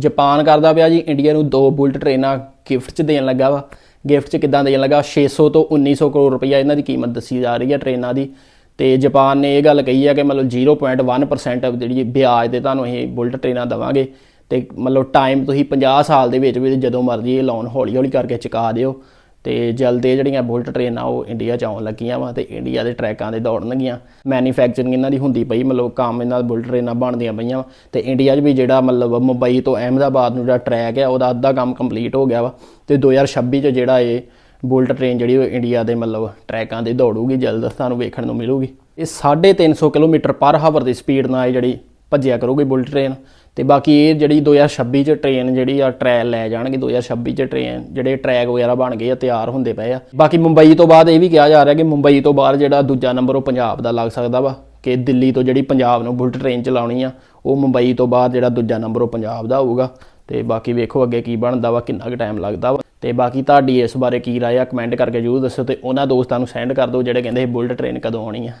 Japan ਕਰਦਾ ਪਿਆ ਜੀ, ਇੰਡੀਆ ਨੂੰ ਦੋ ਬੁਲਟ ਟ੍ਰੇਨਾਂ ਗਿਫਟ 'ਚ ਦੇਣ ਲੱਗਾ ਵਾ। ਗਿਫਟ 'ਚ ਕਿੱਦਾਂ ਦੇਣ ਲੱਗਾ? 600 ਤੋਂ 1900 ਕਰੋੜ ਰੁਪਈਆ ਇਹਨਾਂ ਦੀ ਕੀਮਤ ਦੱਸੀ ਜਾ ਰਹੀ ਹੈ ਟ੍ਰੇਨਾਂ ਦੀ। ਤੇ ਜਾਪਾਨ ਨੇ ਇਹ ਗੱਲ ਕਹੀ ਹੈ ਕਿ ਮਤਲਬ 0.1% ਜਿਹੜੀ ਵਿਆਜ ਤੇ ਤੁਹਾਨੂੰ ਇਹ ਬੁਲਟ ਟ੍ਰੇਨਾਂ ਦਵਾਂਗੇ। ਤੇ ਮਤਲਬ ਟਾਈਮ ਤੁਸੀਂ 50 ਸਾਲ ਦੇ ਵਿੱਚ ਵਿੱਚ ਜਦੋਂ ਮਰਜ਼ੀ ਇਹ ਲੋਨ ਹੌਲੀ ਹੌਲੀ ਕਰਕੇ ਚੁਕਾ ਦਿਓ। ਤੇ ਜਲਦ ਇਹ ਜਿਹੜੀਆਂ ਬੁਲਟ ਟ੍ਰੇਨਾਂ ਉਹ ਇੰਡੀਆ ਚ ਆਉਣ ਲੱਗੀਆਂ ਵਾ ਤੇ ਇੰਡੀਆ ਦੇ ਟਰੈਕਾਂ ਦੇ ਦੌੜਨਗੀਆਂ। ਮੈਨੂਫੈਕਚਰਿੰਗ ਇਹਨਾਂ ਦੀ ਹੁੰਦੀ ਪਈ, ਮਤਲਬ ਕੰਮ ਇਹਨਾਂ ਦਾ ਬੁਲਟ ਟ੍ਰੇਨਾਂ ਬਣਦੀਆਂ ਪਈਆਂ ਵਾ ਤੇ ਇੰਡੀਆ 'ਚ ਵੀ ਜਿਹੜਾ ਮਤਲਬ ਮੁੰਬਈ ਤੋਂ ਅਹਿਮਦਾਬਾਦ ਨੂੰ ਜਿਹੜਾ ਟਰੈਕ ਹੈ ਉਹਦਾ ਅੱਧਾ ਕੰਮ ਕੰਪਲੀਟ ਹੋ ਗਿਆ ਵਾ ਤੇ 2026 ਚ ਜਿਹੜਾ ਇਹ ਬੁਲਟ ਟ੍ਰੇਨ ਜਿਹੜੀ ਉਹ ਇੰਡੀਆ ਦੇ ਮਤਲਬ ਟਰੈਕਾਂ ਦੇ ਦੌੜੂਗੀ, ਜਲਦ ਤੁਹਾਨੂੰ ਵੇਖਣ ਨੂੰ ਮਿਲੂਗੀ। ਇਹ 350 ਕਿਲੋਮੀਟਰ ਪਰ ਹਾਵਰ ਦੀ ਸਪੀਡ ਨਾਲ ਇਹ ਜਿਹੜੀ ਭੱਜਿਆ ਕਰੂਗੀ ਬੁਲਟ ਟ੍ਰੇਨ ਤੇ ਬਾਕੀ ਇਹ ਜਿਹੜੀ 2026 ਚ ਟ੍ਰੇਨ ਜਿਹੜੀ ਆ ਟ੍ਰਾਇਲ ਲੈ ਜਾਣਗੇ 2026 ਚ ਟ੍ਰੇਨ ਜਿਹੜੇ ਟਰੈਕ ਵਗੈਰਾ ਬਣ ਗਏ ਆ, ਤਿਆਰ ਹੁੰਦੇ ਪਏ ਆ। ਬਾਕੀ ਮੁੰਬਈ ਤੋਂ ਬਾਅਦ ਇਹ ਵੀ ਕਿਹਾ ਜਾ ਰਿਹਾ ਕਿ ਮੁੰਬਈ ਤੋਂ ਬਾਅਦ ਜਿਹੜਾ ਦੂਜਾ ਨੰਬਰ ਉਹ ਪੰਜਾਬ ਦਾ ਲੱਗ ਸਕਦਾ ਵਾ, ਕਿ ਦਿੱਲੀ ਤੋਂ ਜਿਹੜੀ ਪੰਜਾਬ ਨੂੰ ਬੁਲਟ ਟ੍ਰੇਨ ਚਲਾਉਣੀ ਆ, ਉਹ ਮੁੰਬਈ ਤੋਂ ਬਾਅਦ ਜਿਹੜਾ ਦੂਜਾ ਨੰਬਰ ਉਹ ਪੰਜਾਬ ਦਾ ਹੋਊਗਾ। ਤੇ ਬਾਕੀ ਵੇਖੋ ਅੱਗੇ ਕੀ ਬਣਦਾ ਵਾ, ਕਿੰਨਾ ਕੁ ਟਾਈਮ ਲੱਗਦਾ ਵਾ। ਤੇ ਬਾਕੀ ਤੁਹਾਡੀ ਇਸ ਬਾਰੇ ਕੀ ਰਾਏ ਆ ਕਮੈਂਟ ਕਰਕੇ ਜਰੂਰ ਦੱਸੋ ਤੇ ਉਹਨਾਂ ਦੋਸਤਾਂ ਨੂੰ ਸੈਂਡ ਕਰ ਦਿਓ ਜਿਹੜੇ ਕਹਿੰਦੇ ਇਹ ਬੁਲਟ ਟ੍ਰੇਨ ਕਦੋਂ ਆਉਣੀ ਆ।